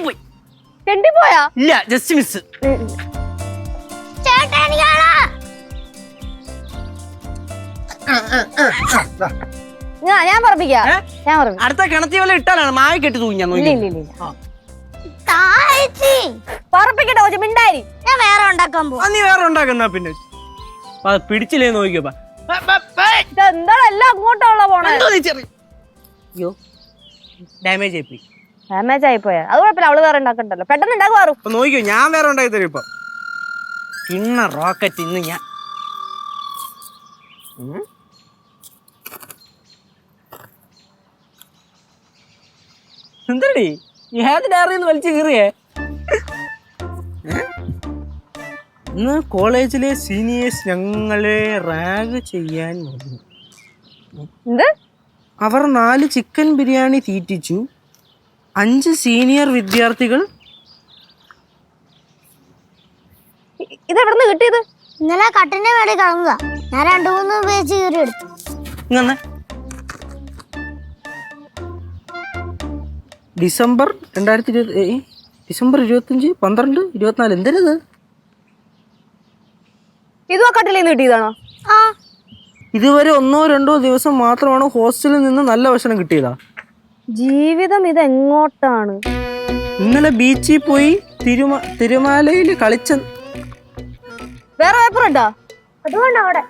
പോയി. ഇല്ല just miss ചേട്ടാ ഞാൻ പറപ്പിക്കാം ഏ? ഞാൻ പറപ്പിക്കാം അടുത്ത കിണത്തി വല്ല ഇട്ടാലാണ് മായ കെട്ടി തൂങ്ങി ഞാൻ ഇല്ല നോക്കി ഇല്ല ഇല്ല. ഇല്ല താഴ്ചി പറപ്പിക്കട്ടെ കൊച്ചു മിണ്ടാരി ഞാൻ വേറെ ഉണ്ടാക്കാൻ പോകും ആ, നീ വേറെ ഉണ്ടാക്കുന്ന പിന്നെ. പിടിച്ചില്ലേ നോക്കിയോപ്പാ ഇതെന്താണ് അങ്ങോട്ടാണല്ലോ പോണേ? അയ്യോ ഡാമേജ് ആയിപ്പോയി ഡാമേജ് ആയി പോയാ. അത് കുഴപ്പമില്ല അവൾ വേറെ ഉണ്ടാക്കണ്ടല്ലോ. പെട്ടെന്ന് ഉണ്ടാക്കുവാറും അപ്പൊ നോക്കിയോ ഞാൻ വേറെ ഉണ്ടാക്കി തരും ഇപ്പൊ. ഇന്ന റോക്കറ്റ് ഇന്ന് ഞാൻ. ഉം. എന്തടി? ഏത് ഡയറിന്ന് വലിച്ചു കീറിയേ? ഇന്ന് കോളേജിലെ സീനിയേഴ്സ് ഞങ്ങളെ റാഗ് ചെയ്യാൻ വന്നു. എന്ത്? അവർ നാല് ചിക്കൻ ബിരിയാണി തീറ്റിച്ചു. അഞ്ച് സീനിയർ വിദ്യാർത്ഥികൾ ഇതെവിടുന്ന് ഇത് എവിടുന്ന് കിട്ടിയത്? ഇന്നലെ കട്ടിന്റെ മേടിൽ കളഞ്ഞതാ ഞാൻ രണ്ടു മൂന്ന് പേജ് കീറി എടുത്തു. ഇങ്ങനെ. ഡിസംബർ രണ്ടായിരത്തി ഇരുപത്തി ഡിസംബർ ഇരുപത്തഞ്ച് പന്ത്രണ്ട് ഇരുപത്തിനാല് എന്തരത് ഇതും ആ കട്ടിലിൽ നിന്ന് കിട്ടിയതാണോ? ആ. ഇതുവരെ ഒന്നോ രണ്ടോ ദിവസം മാത്രമാണ് ഹോസ്റ്റലിൽ നിന്ന് നല്ല ഭക്ഷണം കിട്ടിയതാ. ജീവിതം ഇതെങ്ങോട്ടാണ്? ഇന്നലെ ബീച്ചിൽ പോയി തിരുമ തിരുമാലയിൽ കളിച്ച വേറെ പേപ്പർ ഉണ്ടോ? അതുകൊണ്ട് അവിടെ.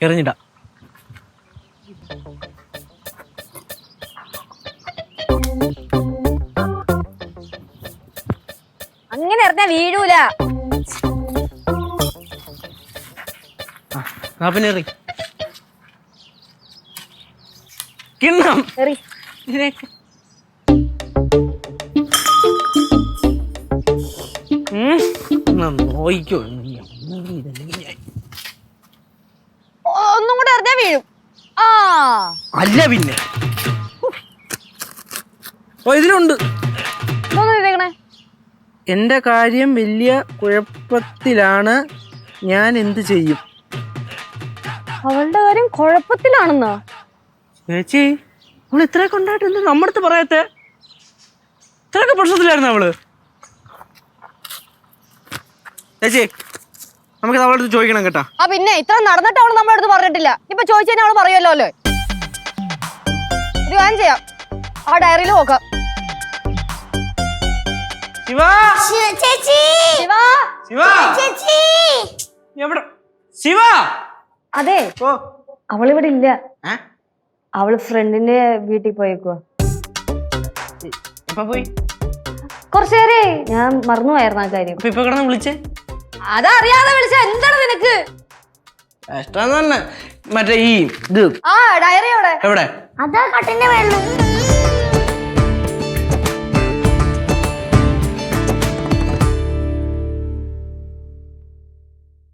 എറിഞ്ഞിട. അങ്ങനെ എറിഞ്ഞാ വീഴൂല. പിന്നെ കിണ്ണം. നോയിക്കോ ഒന്നും കൂടെ എറിഞ്ഞാ വീഴും. ആ. അല്ല പിന്നെ. ഓ ഇതിലുണ്ട്. എന്റെ കാര്യം വലിയ കുഴപ്പത്തിലാണ് ഞാൻ എന്ത് ചെയ്യും? അവളുടെ കാര്യം കുഴപ്പത്തിലാണെന്നോ? ചേച്ചി അവൾ ഇത്രയൊക്കെ ഉണ്ടായിട്ട് എന്ത് നമ്മുടെ അടുത്ത് പറയത്തെ? ഇത്രയൊക്കെ പ്രശ്നത്തിലായിരുന്നു അവൾ? ചേച്ചി നമുക്ക് അവളടുത്ത് അടുത്ത് ചോദിക്കണം കേട്ടോ. ആ പിന്നെ ഇത്ര നടന്നിട്ട് അവൾ നമ്മളടുത്ത് അടുത്ത് പറഞ്ഞിട്ടില്ല. ഇപ്പൊ ചോദിച്ചു അവൾ പറയുമല്ലോ അല്ലേ? ഒരു കാര്യം ചെയ്യാം. ആ ഡയറിയിൽ നോക്കാം. ശിവ! ചേച്ചി! ശിവാ! ശിവ ചേച്ചി എവിടെ? ശിവ! അതെ. അവൾ അവളിവിടെ ഇല്ല? അവൾ ഫ്രണ്ടിന്റെ വീട്ടിൽ പോയേക്കുവാ. ഞാൻ പോയി? കുറച്ചു ഞാൻ മറന്നുപോയായിരുന്നു ആ കാര്യം. ഇപ്പൊ കിടന്ന് വിളിച്ചേ? അതറിയാതെ വിളിച്ച. എന്താണ് നിനക്ക്? ഇഷ്ടം തന്നെ മറ്റേ ഈ ഇത്. ആ ഡയറി എവിടെ? എവിടെ? അതാ കട്ടിന്റെ മേളിൽ.